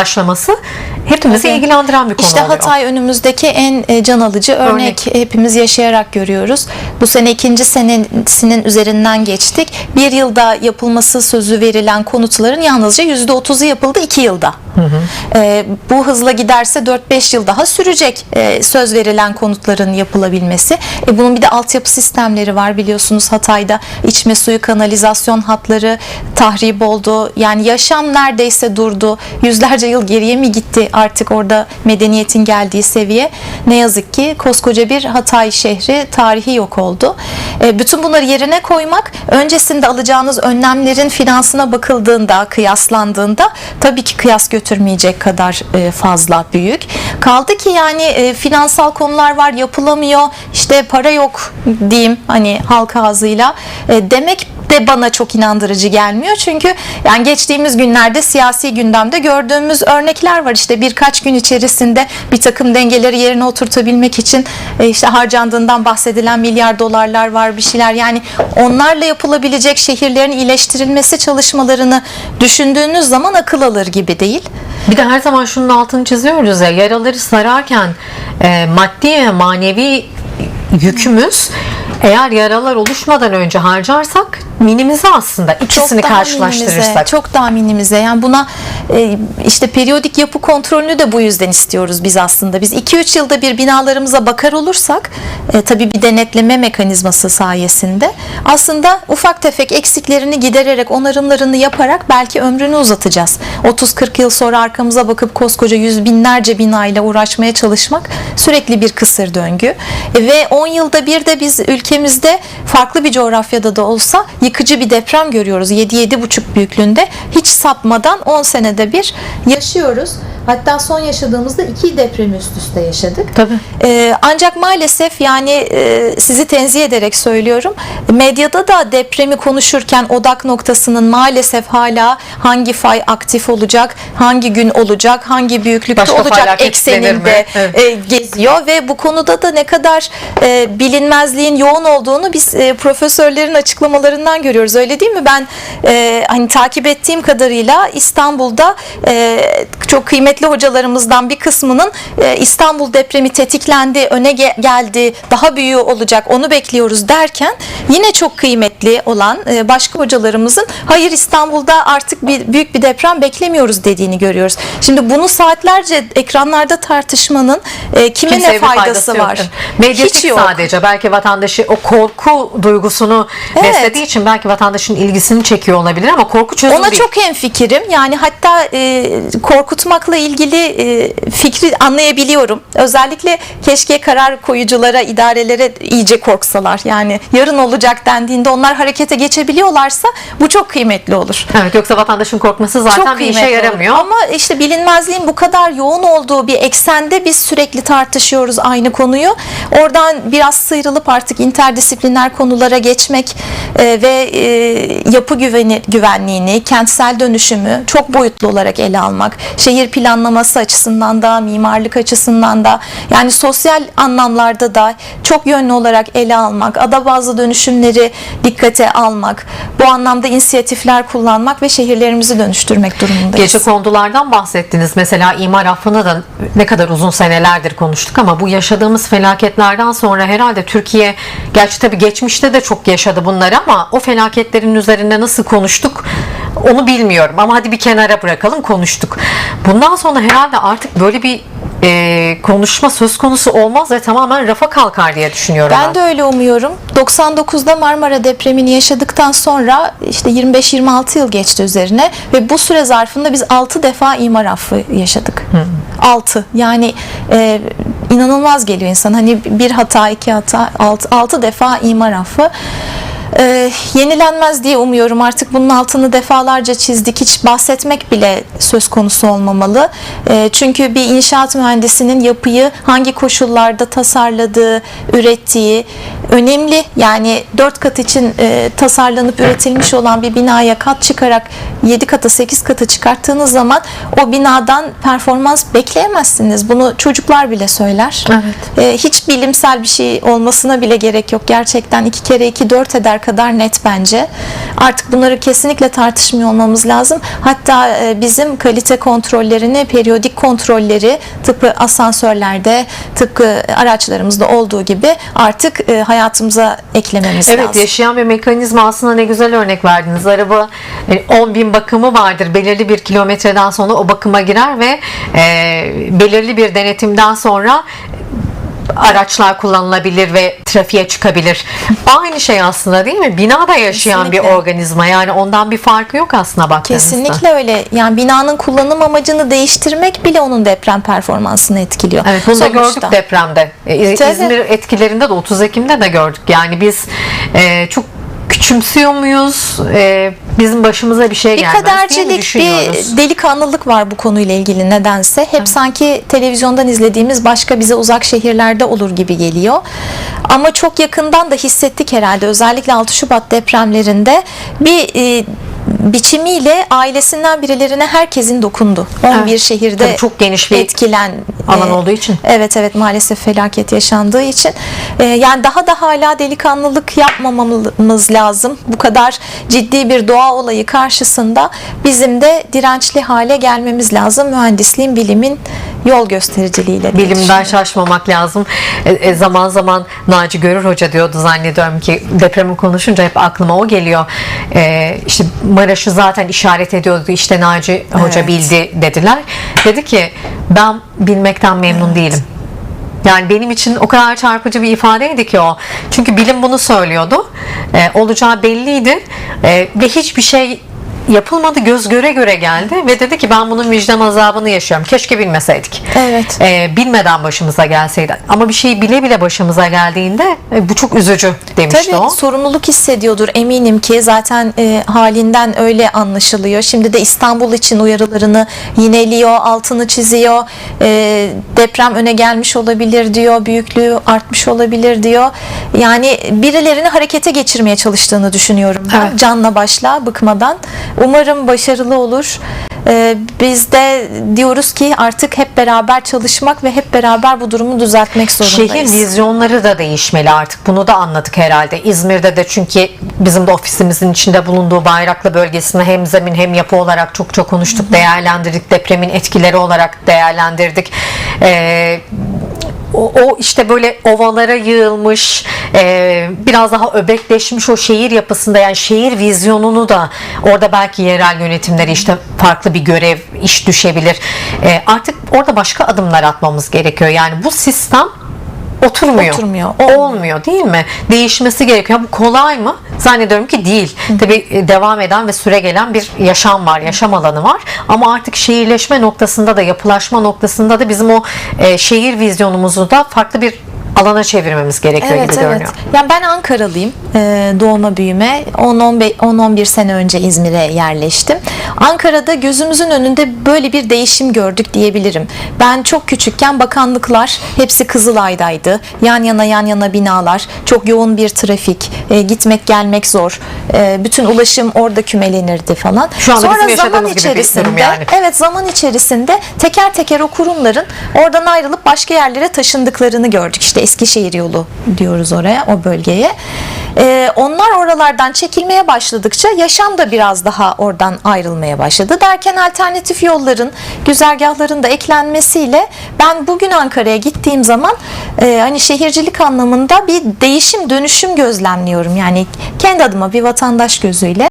başlaması hepimizi Tabii. ilgilendiren bir konu İşte oluyor. Hatay önümüzdeki en e, can alıcı örnek. Hepimiz yaşayarak görüyoruz. Bu sene ikinci senesinin üzerinden geçtik. Bir yılda yapılması sözü verilen konutların yalnızca yüzde otuzu yapıldı iki yılda. E, bu hızla giderse 4-5 yıl daha sürecek e, söz verilen konutların yapılabilmesi. E, bunun bir de altyapı sistemleri var biliyorsunuz Hatay'da içme suyu kanalizasyon hatları tahrip oldu. Yani yaşam neredeyse durdu. Yüzlerce yıl geriye mi gitti artık orada medeniyetin geldiği seviye? Ne yazık ki koskoca bir Hatay şehri tarihi yok oldu. E, bütün bunları yerine koymak öncesinde alacağınız önlemlerin finansına bakıldığında, kıyaslandığında tabii ki kıyas götürmeyecek kadar e, fazla büyük. Kaldı ki yani e, finansal konular var yapılamıyor işte para yok diyeyim hani halk ağzıyla E, demek de bana çok inandırıcı gelmiyor. Çünkü yani geçtiğimiz günlerde siyasi gündemde gördüğümüz örnekler var. İşte birkaç gün içerisinde bir takım dengeleri yerine oturtabilmek için e, işte harcandığından bahsedilen milyar dolarlar var bir şeyler. Yani onlarla yapılabilecek şehirlerin iyileştirilmesi çalışmalarını düşündüğünüz zaman akıl alır gibi değil. Bir de her zaman şunun altını çiziyoruz ya yaraları sararken e, maddi ve manevi yükümüz eğer yaralar oluşmadan önce harcarsak minimize aslında ikisini daha karşılaştırırsak. minimize, çok daha minimize. Yani buna e, işte periyodik yapı kontrolünü de bu yüzden istiyoruz biz aslında. Biz 2-3 yılda bir binalarımıza bakar olursak e, tabii bir denetleme mekanizması sayesinde aslında ufak tefek eksiklerini gidererek onarımlarını yaparak belki ömrünü uzatacağız. 30-40 yıl sonra arkamıza bakıp koskoca yüz binlerce binayla uğraşmaya çalışmak sürekli bir kısır döngü. E, ve 10 yılda bir de biz ülkemizde farklı bir coğrafyada da olsa yıkıcı bir deprem görüyoruz. 7-7,5 büyüklüğünde hiç sapmadan 10 senede bir yaşıyoruz. Hatta son yaşadığımızda iki depremi üst üste yaşadık. Tabii. Ee, ancak maalesef yani e, sizi tenzih ederek söylüyorum. Medyada da depremi konuşurken odak noktasının maalesef hala hangi fay aktif olacak, hangi gün olacak, hangi büyüklükte Başka olacak ekseninde Evet. e, geziyor ve bu konuda da ne kadar e, bilinmezliğin yoğun olduğunu biz e, profesörlerin açıklamalarından görüyoruz. Öyle değil mi? Ben e, hani takip ettiğim kadarıyla İstanbul'da e, çok kıymetli hocalarımızdan bir kısmının e, İstanbul depremi tetiklendi, öne ge- geldi, daha büyüğü olacak, onu bekliyoruz derken yine çok kıymetli olan e, başka hocalarımızın hayır İstanbul'da artık bir büyük bir deprem beklemiyoruz dediğini görüyoruz. Şimdi bunu saatlerce ekranlarda tartışmanın e, kime Kimseye ne faydası yok. var? Medyatik Hiç yok. sadece belki vatandaşı o korku duygusunu Evet. beslediği için belki vatandaşın ilgisini çekiyor olabilir ama korku çözüm Ona değil. çok hemfikirim. Yani hatta e, korkutmakla ilgili e, fikri anlayabiliyorum. Özellikle keşke karar koyuculara, idarelere iyice korksalar. Yani yarın olacak dendiğinde onlar harekete geçebiliyorlarsa bu çok kıymetli olur. Evet, yoksa vatandaşın korkması zaten çok bir işe kıymetli olur. yaramıyor. Ama işte bilinmezliğin bu kadar yoğun olduğu bir eksende biz sürekli tartışıyoruz aynı konuyu. Oradan biraz sıyrılıp artık interdisipliner konulara geçmek e, ve e, yapı güveni, güvenliğini, kentsel dönüşümü çok boyutlu olarak ele almak. Şehir planlaması açısından da, mimarlık açısından da yani sosyal anlamlarda da çok yönlü olarak ele almak, ada bazlı dönüşümleri dikkate almak, bu anlamda inisiyatifler kullanmak ve şehirlerimizi dönüştürmek durumundayız. Gece kondulardan bahsettiniz. Mesela imar affını da ne kadar uzun senelerdir konuştuk ama bu yaşadığımız felaketlerden sonra herhalde Türkiye gerçi tabii geçmişte de çok yaşadı bunları ama o felaketlerin üzerinde nasıl konuştuk onu bilmiyorum ama hadi bir kenara bırakalım konuştuk. Bundan sonra herhalde artık böyle bir e, konuşma söz konusu olmaz ve tamamen rafa kalkar diye düşünüyorum. Ben de öyle umuyorum. 99'da Marmara depremini yaşadıktan sonra işte 25-26 yıl geçti üzerine ve bu süre zarfında biz 6 defa imar affı yaşadık. 6. Yani e, inanılmaz geliyor insan. Hani bir hata, iki hata, 6, 6 defa imar affı. E, yenilenmez diye umuyorum. Artık bunun altını defalarca çizdik. Hiç bahsetmek bile söz konusu olmamalı. E, çünkü bir inşaat mühendisinin yapıyı hangi koşullarda tasarladığı, ürettiği önemli. Yani 4 kat için e, tasarlanıp üretilmiş olan bir binaya kat çıkarak 7 kata 8 kata çıkarttığınız zaman o binadan performans bekleyemezsiniz. Bunu çocuklar bile söyler. Evet. E, hiç bilimsel bir şey olmasına bile gerek yok. Gerçekten iki kere iki dört eder kadar net bence. Artık bunları kesinlikle tartışmıyor olmamız lazım. Hatta e, bizim kalite kontrollerini, periyodik kontrolleri tıpkı asansörlerde, tıpkı araçlarımızda olduğu gibi artık e, hayatımıza eklememiz Evet lazım. yaşayan bir mekanizma aslında ne güzel örnek verdiniz. Araba e, 10 bin bakımı vardır. Belirli bir kilometreden sonra o bakıma girer ve e, belirli bir denetimden sonra araçlar kullanılabilir ve trafiğe çıkabilir. Aynı şey aslında değil mi? Binada yaşayan bir Kesinlikle. organizma. Yani ondan bir farkı yok aslında baktığınızda. Kesinlikle öyle. Yani binanın kullanım amacını değiştirmek bile onun deprem performansını etkiliyor. Evet bunu da Sonuçta. gördük depremde. Tabii. İzmir etkilerinde de 30 Ekim'de de gördük. Yani biz e, çok küçümsüyor muyuz? E, bizim başımıza bir şey Bir gelmez mi kadercilik, bir delikanlılık var bu konuyla ilgili nedense. Hep sanki televizyondan izlediğimiz başka bize uzak şehirlerde olur gibi geliyor. Ama çok yakından da hissettik herhalde. Özellikle 6 Şubat depremlerinde bir e, biçimiyle ailesinden birilerine herkesin dokundu. 11 Evet. şehirde Tabii çok geniş bir etkilen alan e, olduğu için. Evet evet maalesef felaket yaşandığı için. Ee, yani daha da hala delikanlılık yapmamamız lazım. Bu kadar ciddi bir doğa olayı karşısında bizim de dirençli hale gelmemiz lazım. Mühendisliğin, bilimin yol göstericiliğiyle. Bilimden şaşmamak lazım. E, e, zaman zaman Naci Görür Hoca diyordu zannediyorum ki depremi konuşunca hep aklıma o geliyor. E, işte Maraş'ı zaten işaret ediyordu. İşte Naci Hoca Evet. bildi dediler. Dedi ki ben bilmekten memnun değilim. Yani benim için o kadar çarpıcı bir ifadeydi ki o. Çünkü bilim bunu söylüyordu. E, olacağı belliydi. E, ve hiçbir şey yapılmadı. Göz göre göre geldi. Ve dedi ki ben bunun vicdan azabını yaşıyorum. Keşke bilmeseydik. Evet. E, bilmeden başımıza gelseydi. Ama bir şey bile bile başımıza geldiğinde e, bu çok üzücü demişti Tabii o. sorumluluk hissediyordur eminim ki zaten e, halinden öyle anlaşılıyor. Şimdi de İstanbul için uyarılarını yineliyor, altını çiziyor. E, deprem öne gelmiş olabilir diyor, büyüklüğü artmış olabilir diyor. Yani birilerini harekete geçirmeye çalıştığını düşünüyorum ben. Evet. Canla başla, bıkmadan. Umarım başarılı olur. E, biz de diyoruz ki artık hep beraber çalışmak ve hep beraber bu durumu düzeltmek zorundayız. Şehir vizyonları da değişmeli artık. Bunu da anladık herhalde. İzmir'de de çünkü bizim de ofisimizin içinde bulunduğu Bayraklı bölgesinde hem zemin hem yapı olarak çok çok konuştuk, değerlendirdik. Depremin etkileri olarak değerlendirdik. Ee, o, o işte böyle ovalara yığılmış, e, biraz daha öbekleşmiş o şehir yapısında yani şehir vizyonunu da orada belki yerel yönetimleri işte farklı bir görev, iş düşebilir. E, artık orada başka adımlar atmamız gerekiyor. Yani bu sistem oturmuyor. Oturmuyor, Olmuyor. olmuyor. değil mi? Değişmesi gerekiyor. Bu kolay mı? Zannediyorum ki değil. Tabii e, devam eden ve süre gelen bir yaşam var, yaşam alanı var. Ama artık şehirleşme noktasında da yapılaşma noktasında da bizim o e, şehir vizyonumuzu da farklı bir alana çevirmemiz gerekiyor Evet gibi evet. görünüyor. Yani ben Ankaralıyım. Ee, doğma büyüme. 10-11 sene önce İzmir'e yerleştim. Ankara'da gözümüzün önünde böyle bir değişim gördük diyebilirim. Ben çok küçükken bakanlıklar hepsi Kızılay'daydı. Yan yana yan yana binalar, çok yoğun bir trafik, e, gitmek gelmek zor. E, bütün ulaşım orada kümelenirdi falan. Şu anda bizim zaman yaşadığımız gibi bir durum yani. Evet zaman içerisinde teker teker o kurumların oradan ayrılıp başka yerlere taşındıklarını gördük. İşte Eskişehir yolu diyoruz oraya o bölgeye. Ee, onlar oralardan çekilmeye başladıkça yaşam da biraz daha oradan ayrılmaya başladı. Derken alternatif yolların, güzergahların da eklenmesiyle ben bugün Ankara'ya gittiğim zaman e, hani şehircilik anlamında bir değişim dönüşüm gözlemliyorum. Yani kendi adıma bir vatandaş gözüyle.